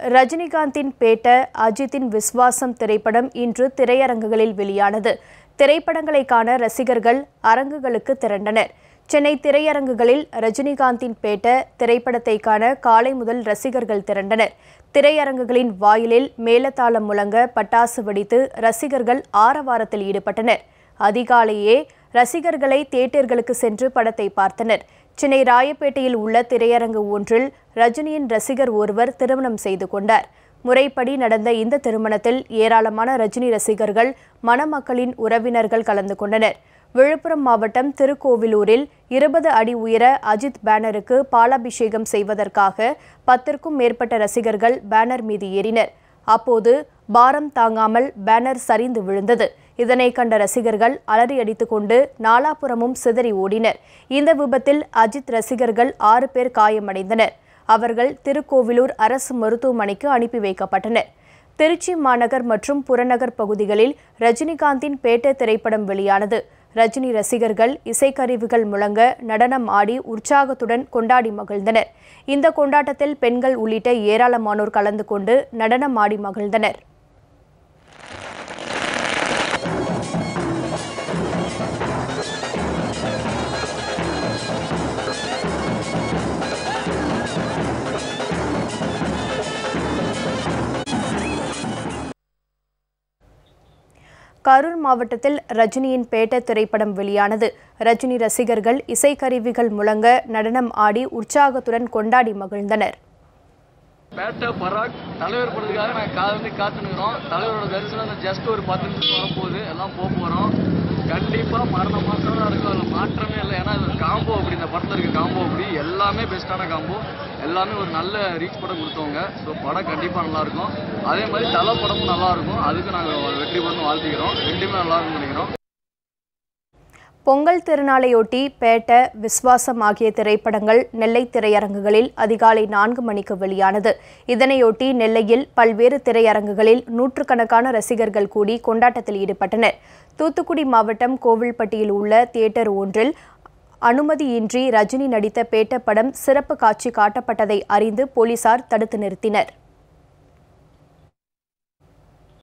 ரஜினிகாந்தின் பேட்ட அஜித்தின் விஸ்வாசம் திரைப்படம் இன்று திரையரங்குகளில் வெளியானது. திரைப்படங்களை காண ரசிகர்கள் அரங்குகளுக்கு திரண்டனர். சென்னை திரையரங்குகளில் ரஜினிகாந்தின் பேட்ட திரைப்படத்தை காண காலை முதல் ரசிகர்கள் திரண்டனர். திரையரங்குகளின் வாயிலில் மேலதாளம் முழங்க பட்டாசு வெடித்து ரசிகர்கள் ஆரவாரத்தில் ஈடுபட்டனர். அதிகாலையே ரசிகர்களை தியேட்டர்களுக்கு சென்று படத்தை பார்த்தனர். சென்னை ராயப்பேட்டையில் உள்ள திரையரங்கு ஒன்றில் ரஜினியின் ரசிகர் ஒருவர் திருமணம் செய்து கொண்டார். முறைப்படி நடந்த இந்த திருமணத்தில் ஏராளமான ரஜினி ரசிகர்கள் மணமக்களின் உறவினர்கள் கலந்து கொண்டனர். விழுப்புரம் மாவட்டம் திருக்கோவிலூரில் இருபது அடி உயர அஜித் பேனருக்கு பாலாபிஷேகம் செய்வதற்காக பத்திற்கும் மேற்பட்ட ரசிகர்கள் பேனர் மீது ஏறினர். அப்போது பாரம் தாங்காமல் பேனர் சரிந்து விழுந்தது. இதனை கண்ட ரசிகர்கள் அலறியடித்துக் கொண்டு நாலாபுறமும் சிதறி ஓடினர். இந்த விபத்தில் அஜித் ரசிகர்கள் ஆறு பேர் காயமடைந்தனர். அவர்கள் திருக்கோவிலூர் அரசு மருத்துவமனைக்கு அனுப்பி வைக்கப்பட்டனர். திருச்சி மாநகர் மற்றும் புறநகர் பகுதிகளில் ரஜினிகாந்தின் பேட்ட திரைப்படம் வெளியானது. ரஜினி ரசிகர்கள் இசைக்கருவிகள் முழங்க நடனம் ஆடி உற்சாகத்துடன் கொண்டாடி மகிழ்ந்தனர். இந்த கொண்டாட்டத்தில் பெண்கள் உள்ளிட்ட ஏராளமானோர் கலந்து கொண்டு நடனம் ஆடி மகிழ்ந்தனர். கரூர் மாவட்டத்தில் ரஜினியின் பேட்ட திரைப்படம் வெளியானது. ரஜினி ரசிகர்கள் இசைக்கருவிகள் முழங்க நடனம் ஆடி உற்சாகத்துடன் கொண்டாடி மகிழ்ந்தனர். பேட்ட பராக் தலைவர் படத்துக்காக நாங்கள் தலைவரோட தரிசனம் ஜஸ்ட் ஒரு பத்து நிமிஷம் வரப்போகுது. எல்லாம் போக போகிறோம் கண்டிப்பாக மரண மாற்றம் இருக்கும் அதில் மாற்றமே இல்லை. ஏன்னா காம்போ அப்படி இந்த படத்தில் இருக்க காம்போ அப்படி எல்லாமே பெஸ்ட்டான காம்போ எல்லாமே ஒரு நல்ல ரீச் படம் கொடுத்தவங்க. ஸோ படம் கண்டிப்பாக நல்லாயிருக்கும். அதே மாதிரி தலை படமும் நல்லாயிருக்கும். அதுக்கு நாங்கள் வெற்றி பண்ணு வாழ்த்துக்கிறோம். ரெண்டுமே நல்லாயிருக்கும்னு நினைக்கிறோம். பொங்கல் திருநாளையொட்டி பேட்ட விஸ்வாசம் ஆகிய திரைப்படங்கள் நெல்லை திரையரங்குகளில் அதிகாலை நான்கு மணிக்கு வெளியானது. இதனையொட்டி நெல்லையில் பல்வேறு திரையரங்குகளில் நூற்றுக்கணக்கான ரசிகர்கள் கூடி கொண்டாட்டத்தில் ஈடுபட்டனர். தூத்துக்குடி மாவட்டம் கோவில்பட்டியில் உள்ள தியேட்டர் ஒன்றில் அனுமதியின்றி ரஜினி நடித்த பேட்ட படம் சிறப்பு காட்சி காட்டப்பட்டதை அறிந்து போலீசார் தடுத்து நிறுத்தினர்.